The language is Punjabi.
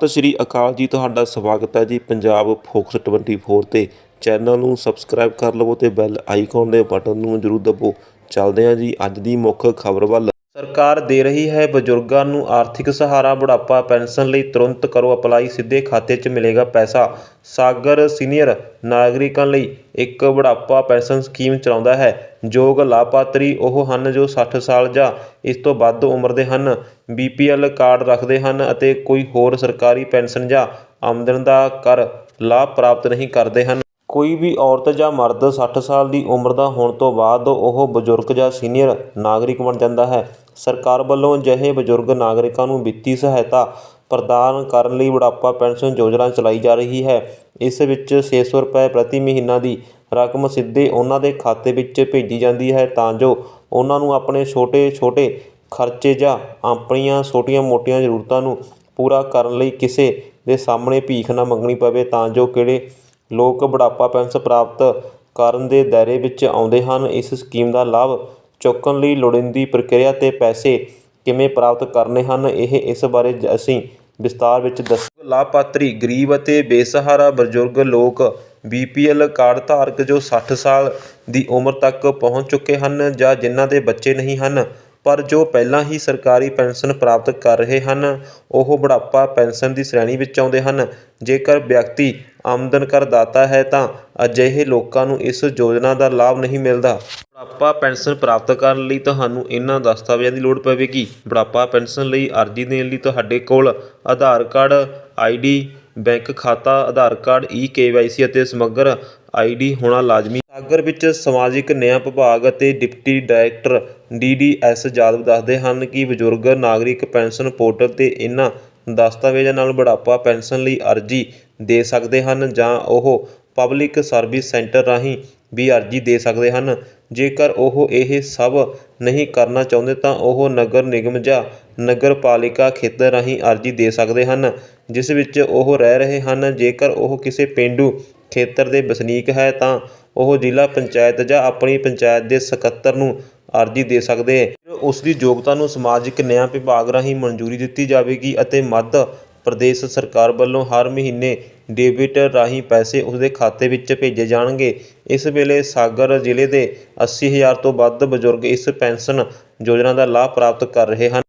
ਸਤਿ ਸ਼੍ਰੀ ਅਕਾਲ ਜੀ, ਤੁਹਾਡਾ ਸਵਾਗਤ ਹੈ ਜੀ ਪੰਜਾਬ ਫੋਕਸ 24 ਤੇ। ਚੈਨਲ ਨੂੰ ਸਬਸਕ੍ਰਾਈਬ ਕਰ ਲਵੋ ਤੇ ਬੈਲ ਆਈਕਨ ਦੇ ਬਟਨ ਨੂੰ ਜ਼ਰੂਰ ਦਬੋ। ਚੱਲਦੇ ਹਾਂ ਜੀ ਅੱਜ ਦੀ ਮੁੱਖ ਖਬਰ ਵੱਲ। ਸਰਕਾਰ ਦੇ ਰਹੀ ਹੈ, ਬਜ਼ੁਰਗਾਂ ਨੂੰ ਆਰਥਿਕ ਸਹਾਰਾ, ਬੁਢਾਪਾ, ਪੈਨਸ਼ਨ ਲਈ ਤੁਰੰਤ ਕਰੋ ਅਪਲਾਈ, ਸਿੱਧੇ ਖਾਤੇ 'ਚ ਮਿਲੇਗਾ ਪੈਸਾ। ਸਾਗਰ ਸੀਨੀਅਰ ਨਾਗਰਿਕਾਂ ਲਈ ਇੱਕ ਬੁਢਾਪਾ ਪੈਨਸ਼ਨ ਸਕੀਮ ਚਲਾਉਂਦਾ ਹੈ। ਯੋਗ ਲਾਭਪਾਤਰੀ ਉਹ ਹਨ ਜੋ 60 ਸਾਲ ਜਾਂ ਇਸ ਤੋਂ ਵੱਧ ਉਮਰ ਦੇ ਹਨ। ਬੀਪੀਐਲ ਕਾਰਡ ਰੱਖਦੇ ਹਨ ਅਤੇ ਕੋਈ ਹੋਰ ਸਰਕਾਰੀ ਪੈਨਸ਼ਨ ਜਾਂ ਆਮਦਨ ਦਾ ਕਰ ਲਾਭ ਪ੍ਰਾਪਤ ਨਹੀਂ ਕਰਦੇ ਹਨ। ਕੋਈ ਵੀ ਔਰਤ ਜਾਂ ਮਰਦ 60 ਸਾਲ ਦੀ ਉਮਰ ਦਾ ਹੋਣ ਤੋਂ ਬਾਅਦ ਉਹ ਬਜ਼ੁਰਗ ਜਾਂ ਸੀਨੀਅਰ ਨਾਗਰਿਕ ਬਣ ਜਾਂਦਾ ਹੈ। ਸਰਕਾਰ ਵੱਲੋਂ ਅਜਿਹੇ ਬਜ਼ੁਰਗ ਨਾਗਰਿਕਾਂ ਨੂੰ ਵਿੱਤੀ ਸਹਾਇਤਾ ਪ੍ਰਦਾਨ ਕਰਨ ਲਈ ਬੁਢਾਪਾ ਪੈਨਸ਼ਨ ਯੋਜਨਾ ਚਲਾਈ ਜਾ ਰਹੀ ਹੈ। ਇਸ ਵਿੱਚ ਛੇ ਸੌ ਰੁਪਏ ਪ੍ਰਤੀ ਮਹੀਨਾ ਦੀ ਰਕਮ ਸਿੱਧੇ ਉਹਨਾਂ ਦੇ ਖਾਤੇ ਵਿੱਚ ਭੇਜੀ ਜਾਂਦੀ ਹੈ ਤਾਂ ਜੋ ਉਹਨਾਂ ਨੂੰ ਆਪਣੇ ਛੋਟੇ ਛੋਟੇ ਖਰਚੇ ਜਾਂ ਆਪਣੀਆਂ ਛੋਟੀਆਂ ਮੋਟੀਆਂ ਜ਼ਰੂਰਤਾਂ ਨੂੰ ਪੂਰਾ ਕਰਨ ਲਈ ਕਿਸੇ ਦੇ ਸਾਹਮਣੇ ਭੀਖ ਨਾ ਮੰਗਣੀ ਪਵੇ ਤਾਂ ਜੋ ਕਿਹੜੇ ਲੋਕ ਬੁਢਾਪਾ ਪੈਨਸ਼ਨ ਪ੍ਰਾਪਤ ਕਰਨ ਦੇ ਦਾਇਰੇ ਵਿੱਚ ਆਉਂਦੇ ਹਨ। ਇਸ ਸਕੀਮ ਦਾ ਲਾਭ ਚੁੱਕਣ ਲਈ ਲੋੜੀਂਦੀ ਪ੍ਰਕਿਰਿਆ ਤੇ ਪੈਸੇ ਕਿਵੇਂ ਪ੍ਰਾਪਤ ਕਰਨੇ ਹਨ, ਇਹ ਇਸ ਬਾਰੇ ਅਸੀਂ ਵਿਸਤਾਰ ਵਿੱਚ ਦੱਸ, ਲਾਭਪਾਤਰੀ, ਗਰੀਬ ਅਤੇ ਬੇਸਹਾਰਾ ਬਜ਼ੁਰਗ ਲੋਕ ਬੀ ਪੀ ਬੀਪੀਐਲ ਕਾਰਡ ਧਾਰਕ ਜੋ ਸੱਠ ਸਾਲ ਦੀ ਉਮਰ ਤੱਕ ਪਹੁੰਚ ਚੁੱਕੇ ਹਨ ਜਾਂ ਜਿਨ੍ਹਾਂ ਦੇ ਬੱਚੇ ਨਹੀਂ ਹਨ, ਪਰ ਜੋ ਪਹਿਲਾਂ ਹੀ ਸਰਕਾਰੀ ਪੈਨਸ਼ਨ ਪ੍ਰਾਪਤ ਕਰ ਰਹੇ ਹਨ, ਉਹ ਬੁਢਾਪਾ ਪੈਨਸ਼ਨ ਦੀ ਸ਼੍ਰੇਣੀ ਵਿੱਚ ਆਉਂਦੇ ਹਨ। ਜੇਕਰ ਵਿਅਕਤੀ ਆਮਦਨ ਕਰਦਾਤਾ ਹੈ ਤਾਂ ਅਜਿਹੇ ਲੋਕਾਂ ਨੂੰ ਇਸ ਯੋਜਨਾ ਦਾ ਲਾਭ ਨਹੀਂ ਮਿਲਦਾ। ਬੁਢਾਪਾ ਪੈਨਸ਼ਨ ਪ੍ਰਾਪਤ ਕਰਨ ਲਈ ਤੁਹਾਨੂੰ ਇਹਨਾਂ ਦਸਤਾਵੇਜ਼ਾਂ ਦੀ ਲੋੜ ਪਵੇਗੀ। ਬੁਢਾਪਾ ਪੈਨਸ਼ਨ ਲਈ ਅਰਜ਼ੀ ਦੇਣ ਲਈ ਤੁਹਾਡੇ ਕੋਲ ਆਧਾਰ ਕਾਰਡ ਆਈਡੀ ਬੈਂਕ ਖਾਤਾ, ਆਧਾਰ ਕਾਰਡ, ਈ ਕੇਵਾਈਸੀ ਅਤੇ ਸਮਗਰ ਆਈਡੀ ਹੋਣਾ ਲਾਜ਼ਮੀ। ਸਾਗਰ ਵਿੱਚ ਸਮਾਜਿਕ ਨਿਆਂ ਵਿਭਾਗ ਅਤੇ ਡਿਪਟੀ ਡਾਇਰੈਕਟਰ ਡੀਡੀਐਸ ਯਾਦਵ ਦੱਸਦੇ ਹਨ ਕਿ ਬਜ਼ੁਰਗ, ਨਾਗਰਿਕ ਪੈਨਸ਼ਨ ਪੋਰਟਲ ਤੇ ਇਹਨਾਂ ਦਸਤਾਵੇਜ਼ਾਂ ਨਾਲ ਬੁਢਾਪਾ ਪੈਨਸ਼ਨ ਲਈ ਅਰਜ਼ੀ ਦੇ ਸਕਦੇ ਹਨ ਜਾਂ ਉਹ ਪਬਲਿਕ ਸਰਵਿਸ ਸੈਂਟਰ ਰਾਹੀਂ ਵੀ ਅਰਜ਼ੀ ਦੇ ਸਕਦੇ ਹਨ। ਜੇਕਰ ਉਹ ਇਹ ਸਭ ਨਹੀਂ ਕਰਨਾ ਚਾਹੁੰਦੇ ਤਾਂ ਉਹ ਨਗਰ ਨਿਗਮ ਜਾਂ ਨਗਰ ਪਾਲਿਕਾ ਖੇਤਰ ਰਾਹੀਂ ਅਰਜ਼ੀ ਦੇ ਸਕਦੇ ਹਨ, ਜਿਸ ਵਿੱਚ ਉਹ ਰਹਿ ਰਹੇ ਹਨ। ਜੇਕਰ ਉਹ ਕਿਸੇ ਪੇਂਡੂ ਖੇਤਰ ਦੇ ਵਸਨੀਕ ਹੈ ਤਾਂ ਉਹ ਜ਼ਿਲ੍ਹਾ ਪੰਚਾਇਤ ਜਾਂ ਆਪਣੀ ਪੰਚਾਇਤ ਦੇ ਸਕੱਤਰ ਨੂੰ ਅਰਜ਼ੀ ਦੇ ਸਕਦੇ। ਉਸ ਦੀ ਯੋਗਤਾ ਨੂੰ ਸਮਾਜਿਕ ਨਿਆਂ ਵਿਭਾਗ ਰਾਹੀਂ ਮਨਜ਼ੂਰੀ ਦਿੱਤੀ ਜਾਵੇਗੀ ਅਤੇ ਮੱਧ ਪ੍ਰਦੇਸ਼ ਸਰਕਾਰ ਵੱਲੋਂ ਹਰ ਮਹੀਨੇ ਡੈਬਿਟ ਰਾਹੀਂ ਪੈਸੇ ਉਸਦੇ ਖਾਤੇ ਵਿੱਚ ਭੇਜੇ ਜਾਣਗੇ। ਇਸ ਵੇਲੇ ਸਾਗਰ ਜ਼ਿਲ੍ਹੇ ਦੇ 80000 ਤੋਂ ਵੱਧ ਬਜ਼ੁਰਗ ਇਸ ਪੈਨਸ਼ਨ ਯੋਜਨਾ ਦਾ ਲਾਭ ਪ੍ਰਾਪਤ ਕਰ ਰਹੇ ਹਨ।